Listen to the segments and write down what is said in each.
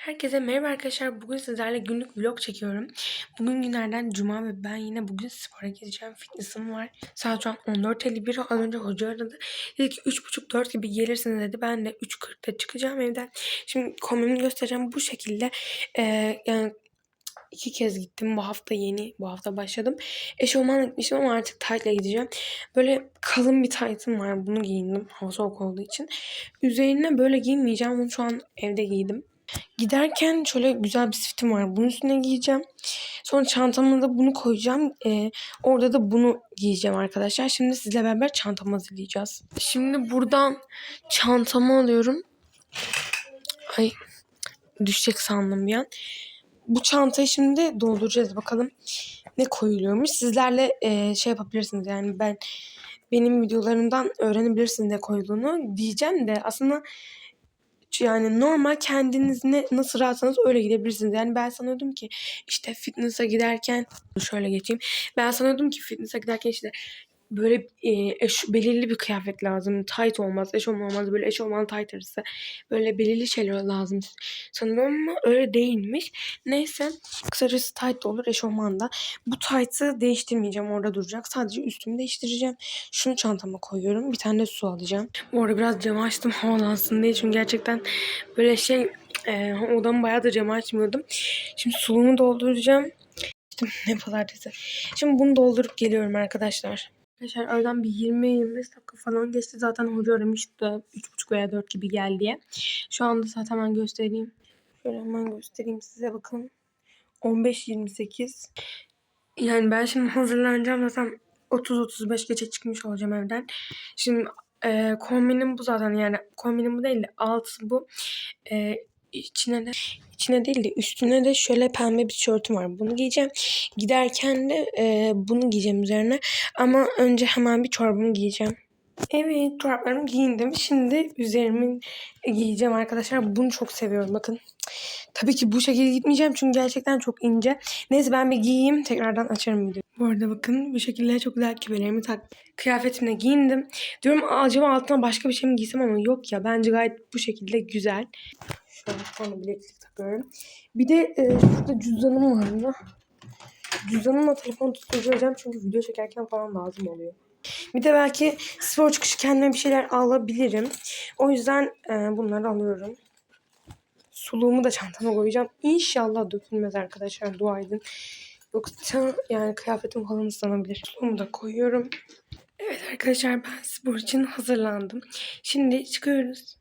Herkese merhaba arkadaşlar. Bugün sizlerle günlük vlog çekiyorum. Bugün günlerden cuma ve ben yine bugün spora gideceğim. Fitness'ım var. Saat şu an 14.51. Az önce hoca aradı. Dedi ki 3.30-4 gibi gelirsiniz dedi. Ben de 3.40'da çıkacağım evden. Şimdi kombinimi göstereceğim. Bu şekilde e, yani iki kez gittim. Bu hafta yeni. Bu hafta başladım. Eşofmanla gitmiştim ama artık taytla gideceğim. Böyle kalın bir taytım var. Bunu giyindim. Hava soğuk olduğu için. Üzerine böyle giyinmeyeceğim. Bunu şu an evde giydim. Giderken şöyle güzel bir sifitim var. Bunun üstüne giyeceğim. Sonra çantama da bunu koyacağım. Ee, orada da bunu giyeceğim arkadaşlar. Şimdi sizle beraber çantamı hazırlayacağız. Şimdi buradan çantamı alıyorum. Ay düşecek sandım bir an. Bu çantayı şimdi dolduracağız bakalım ne koyuluyormuş. Sizlerle e, şey yapabilirsiniz yani ben benim videolarımdan öğrenebilirsiniz ne koyduğunu diyeceğim de aslında yani normal kendiniz ne nasıl rahatsanız öyle gidebilirsiniz. Yani ben sanıyordum ki işte fitness'a giderken şöyle geçeyim. Ben sanıyordum ki fitness'a giderken işte böyle e, eş, belirli bir kıyafet lazım. Tight olmaz, eşofman olmaz. Böyle eşofman tight arası. Böyle belirli şeyler lazım sanıyorum ama öyle değilmiş. Neyse kısacası tight olur eşofman da. Bu tight'ı değiştirmeyeceğim. Orada duracak. Sadece üstümü değiştireceğim. Şunu çantama koyuyorum. Bir tane de su alacağım. Bu arada biraz camı açtım havalansın diye. Çünkü gerçekten böyle şey e, odamı bayağı da camı açmıyordum. Şimdi suluğumu dolduracağım. İşte ne pazartesi. Şimdi bunu doldurup geliyorum arkadaşlar. Arkadaşlar aradan bir 20-25 dakika falan geçti. Zaten hoca aramıştı. 3.30 veya 4 gibi gel diye. Şu anda zaten hemen göstereyim. Şöyle hemen göstereyim size bakın. 15-28. Yani ben şimdi hazırlanacağım. Zaten 30-35 geçe çıkmış olacağım evden. Şimdi e, kombinim bu zaten yani kombinim bu değil de altı bu. E, içine de içine değil de üstüne de şöyle pembe bir tişörtüm var. Bunu giyeceğim. Giderken de e, bunu giyeceğim üzerine. Ama önce hemen bir çorabımı giyeceğim. Evet çoraplarımı giyindim. Şimdi üzerimi giyeceğim arkadaşlar. Bunu çok seviyorum bakın. Tabii ki bu şekilde gitmeyeceğim çünkü gerçekten çok ince. Neyse ben bir giyeyim tekrardan açarım videoyu. Bu arada bakın bu şekilde çok güzel küpelerimi tak kıyafetimle giyindim. Diyorum acaba altına başka bir şey mi giysem ama yok ya bence gayet bu şekilde güzel. Şöyle sonra bileklik takıyorum. Bir de e, şurada cüzdanım var mı? Cüzdanımla telefon tutturacağım çünkü video çekerken falan lazım oluyor. Bir de belki spor çıkışı kendime bir şeyler alabilirim. O yüzden e, bunları alıyorum. Suluğumu da çantama koyacağım. İnşallah dökülmez arkadaşlar dua edin. Yoksa yani kıyafetim falan ıslanabilir. Suluğumu da koyuyorum. Evet arkadaşlar ben spor için hazırlandım. Şimdi çıkıyoruz.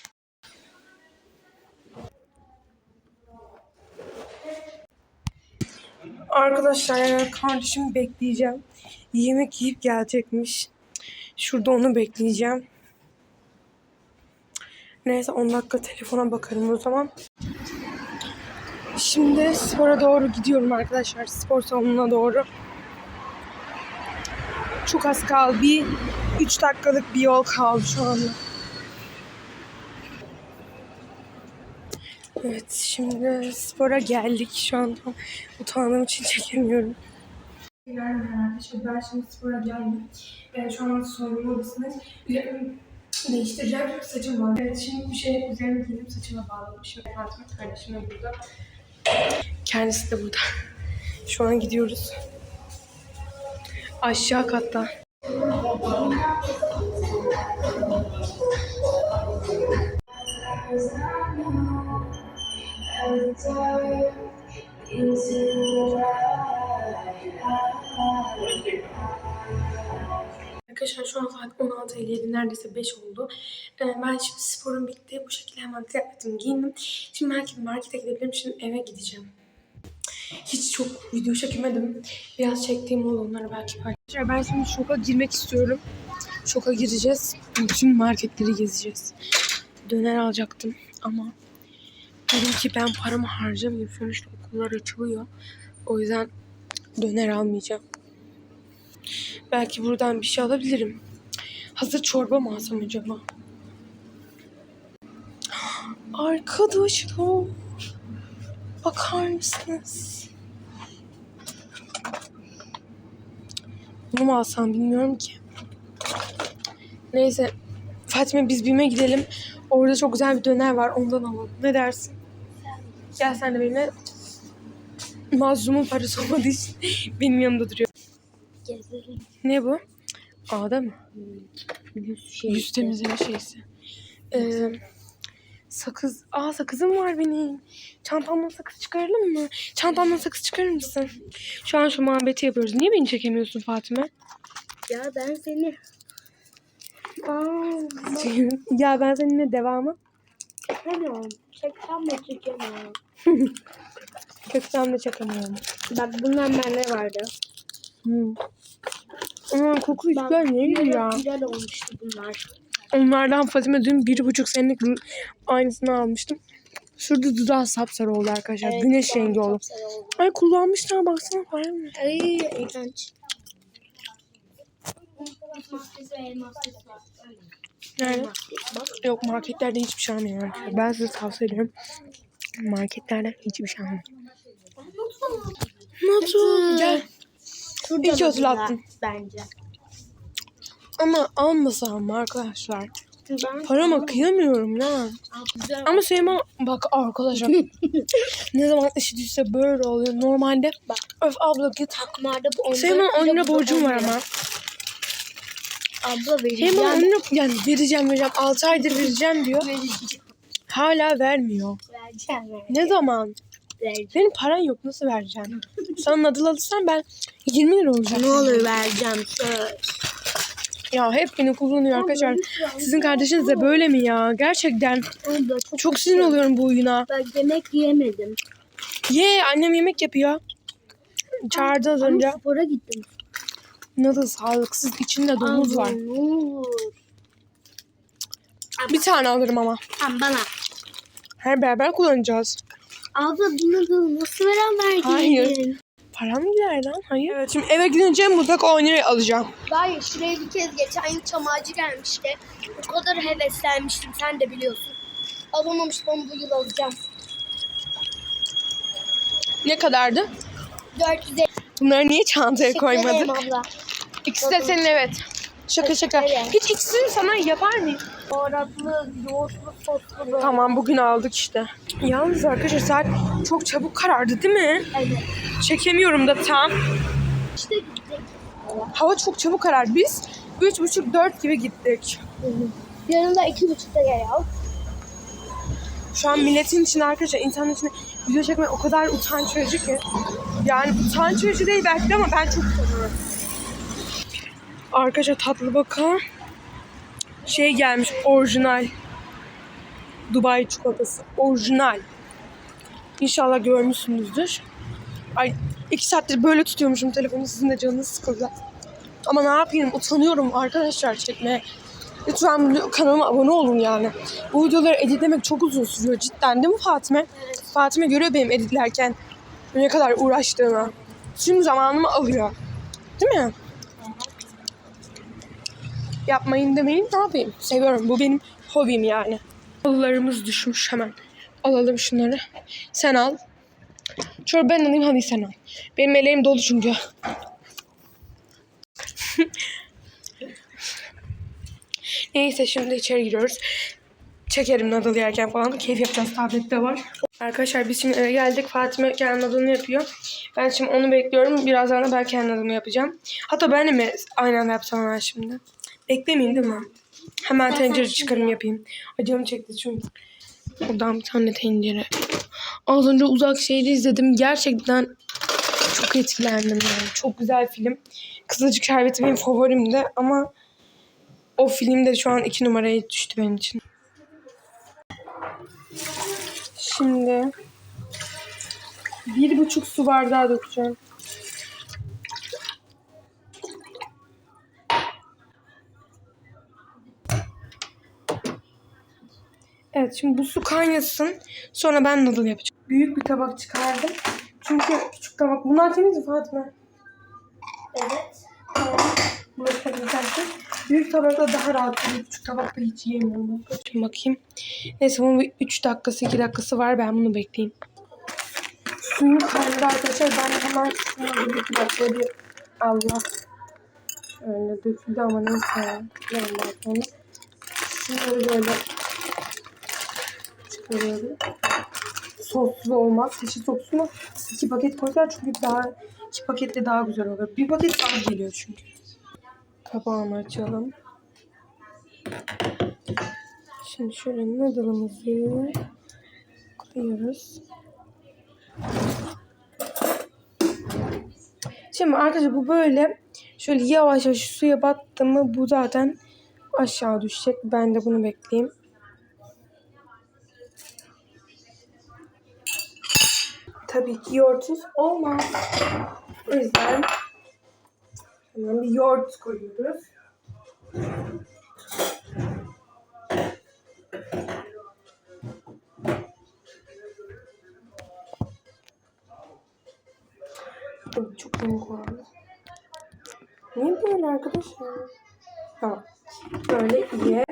Arkadaşlar yani kardeşimi bekleyeceğim. Yemek yiyip gelecekmiş. Şurada onu bekleyeceğim. Neyse 10 dakika telefona bakarım o zaman. Şimdi spora doğru gidiyorum arkadaşlar. Spor salonuna doğru. Çok az kaldı. Bir 3 dakikalık bir yol kaldı şu anda. Evet şimdi spora geldik. Şu an tam utandığım için çekemiyorum. Arkadaşlar. Ben şimdi spora geldim. Ee, şu an soyunma odasındayız. Üzerimi değiştireceğim çünkü saçım var. Evet şimdi bir şey üzerime giydim saçıma bağladım. Şimdi Fatıma kardeşim de burada. Kendisi de burada. Şu an gidiyoruz. Aşağı katta. Arkadaşlar şu an saat 16.57 neredeyse 5 oldu. Ee, ben şimdi sporum bitti. Bu şekilde hemen kıyafetimi giyindim. Şimdi belki markete gidebilirim. Şimdi eve gideceğim. Hiç çok video çekemedim. Biraz çektiğim oldu onları belki paylaşacağım. Ben şimdi şoka girmek istiyorum. Şoka gireceğiz. Bütün marketleri gezeceğiz. Döner alacaktım ama dedim ki ben paramı harcamayayım. Sonuçta okullar açılıyor. O yüzden döner almayacağım. Belki buradan bir şey alabilirim. Hazır çorba mı alsam acaba? Arkadaşlar. Bakar mısınız? Bunu mu alsam bilmiyorum ki. Neyse. Fatime biz BİM'e gidelim. Orada çok güzel bir döner var. Ondan alalım. Ne dersin? Gel sen de benimle. Mazlumun parası olmadığı için benim yanımda duruyor. Gezelim. Ne bu? Ağda mı? Yüz şey. Yüz temizleme şeysi. Ee, sakız. Aa sakızım var benim. Çantamdan sakız çıkaralım mı? Çantamdan sakız çıkarır mısın? Şu an şu muhabbeti yapıyoruz. Niye beni çekemiyorsun Fatime? Ya ben seni Aa, ya ben seninle devamı. çekemiyorum. Çeksem de çekemiyorum. Köksem de çekemiyorum. Bak bundan bende vardı. Hmm. Aman koku Bak, güzel neydi ya? Güzel olmuştu bunlar. Onlardan Fatime dün bir buçuk senelik aynısını almıştım. Şurada dudağı sapsarı oldu arkadaşlar. Evet, Güneş ben rengi oldu. Ay kullanmışlar baksana var mı? Ay iğrenç. Nerede? Yok marketlerde hiçbir şey arkadaşlar. Ben size tavsiye ediyorum. Marketlerden hiçbir şey almayın. Notu gel. Şurada İyi ki hatırlattın. Bence. Ama almasam arkadaşlar? Ben Parama kıyamıyorum ya. güzel. Ama Süleyman bak arkadaşlar ne zaman işi düşse böyle oluyor. Normalde Bak. öf abla git. takmarda bu 14 Süleyman 10 lira bu da borcum 10 var ama. Abla vereceğim. Süleyman 10 lira yani vereceğim vereceğim. 6 aydır vereceğim diyor. Hala vermiyor. Vereceğim. Ne zaman? Vereceğim. Senin paran yok nasıl vereceğim? Sana nadıl alırsan ben 20 lira olacak. Ne olur vereceğim. Söz. Ya hep beni kullanıyor arkadaşlar. Sizin kardeşiniz de böyle mi ya? Gerçekten çok, çok sinir oluyorum bu oyuna. Ben yemek yiyemedim. Ye annem yemek yapıyor. Çağırdı az önce. Ama spora gittim. Nadıl sağlıksız içinde domuz var. Olur. Bir tane alırım ama. Tamam bana. Her beraber kullanacağız. Abla bunu nasıl veren? Hayır. Param gider lan. Hayır. Evet şimdi eve gidince mutlaka 10 liraya alacağım. Hayır şuraya bir kez geçen yıl çamacı gelmişti. O kadar heveslenmiştim sen de biliyorsun. Alamamıştım ama bu yıl alacağım. Ne kadardı? 450 Bunları niye çantaya koymadık? abla. İkisi de senin evet. Şaka şaka. ederim. Hiç ikisini sana yapar mıyım? Baharatlı, yoğurtlu, soslu böyle. Tamam bugün aldık işte. Yalnız arkadaşlar saat çok çabuk karardı değil mi? Evet. Çekemiyorum da tam. İşte gidecek. Hava çok çabuk karardı. Biz 3.30-4 gibi gittik. Yanında iki buçukta gel al. Şu an milletin içinde arkadaşlar insanın içinde video çekmek o kadar utanç verici ki. Yani utanç verici değil belki de ama ben çok utanıyorum. Arkadaşlar tatlı bakan şey gelmiş orijinal. Dubai çikolatası. Orijinal. İnşallah görmüşsünüzdür. Ay iki saattir böyle tutuyormuşum telefonu sizin de canınız sıkıldı. Ama ne yapayım utanıyorum arkadaşlar çekmeye. Lütfen kanalıma abone olun yani. Bu videoları editlemek çok uzun sürüyor cidden değil mi Fatime? Fatime görüyor benim editlerken ne kadar uğraştığımı. Tüm zamanımı alıyor. Değil mi? Yapmayın demeyin ne yapayım? Seviyorum. Bu benim hobim yani. Halılarımız düşmüş hemen. Alalım şunları. Sen al. Çorba ben alayım halıyı sen al. Benim ellerim dolu çünkü. Neyse şimdi içeri giriyoruz. Çekerim nadal yerken falan. Keyif yapacağız. Tablette var. Arkadaşlar biz şimdi eve geldik. Fatime kendi nadalını yapıyor. Ben şimdi onu bekliyorum. Birazdan da ben kendi nadalımı yapacağım. Hatta ben de mi aynı anda yapsam ben şimdi? Beklemeyeyim değil mi? Hemen tencere çıkarım yapayım. Acım çekti çünkü. Buradan bir tane tencere. Az önce uzak şehri izledim. Gerçekten çok etkilendim yani. Çok güzel film. Kızılcık Şerbeti benim favorimdi ama o filmde şu an iki numaraya düştü benim için. Şimdi bir buçuk su bardağı dökeceğim. Evet şimdi bu su kaynasın. Sonra ben noodle yapacağım. Büyük bir tabak çıkardım. Çünkü küçük tabak. Bunlar temiz mi Fatma? Evet. Da güzeldi. Büyük tabakta daha rahat oluyor. Küçük tabakta hiç yiyemiyorum. Şimdi bakayım. Neyse bunun bir 3 dakikası 2 dakikası var. Ben bunu bekleyeyim. Suyun kaynadı arkadaşlar. Ben hemen şunu bir dakika bir Allah. Öyle döküldü ama neyse. Yandan sonra. Şunları böyle çıkarıyorum. soslu olmaz. Keçi sosunu iki paket koysalar çünkü daha iki pakette daha güzel olur. Bir paket az geliyor çünkü. Kapağını açalım. Şimdi şöyle noodle'ımızı koyuyoruz. Şimdi arkadaşlar bu böyle şöyle yavaş yavaş suya battı mı bu zaten aşağı düşecek. Ben de bunu bekleyeyim. Tabii ki yoğurtsuz olmaz. O yüzden hemen bir yoğurt koyuyoruz. Çok yamuk oldu. Niye böyle arkadaşlar? Tamam. Böyle iyi.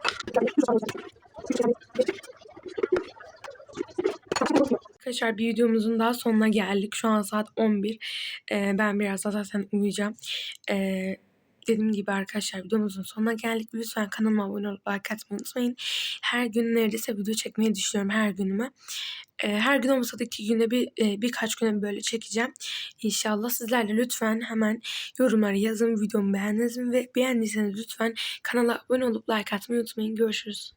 Arkadaşlar bir videomuzun daha sonuna geldik. Şu an saat 11. Ee, ben biraz daha zaten uyuyacağım. Ee, dediğim gibi arkadaşlar videomuzun sonuna geldik. Lütfen kanalıma abone olup like atmayı unutmayın. Her gün neredeyse video çekmeyi düşünüyorum her günüme. Ee, her gün olmasa da iki güne bir e, birkaç güne böyle çekeceğim. İnşallah sizler de lütfen hemen yorumlara yazın videomu beğendiniz mi ve beğendiyseniz lütfen kanala abone olup like atmayı unutmayın. Görüşürüz.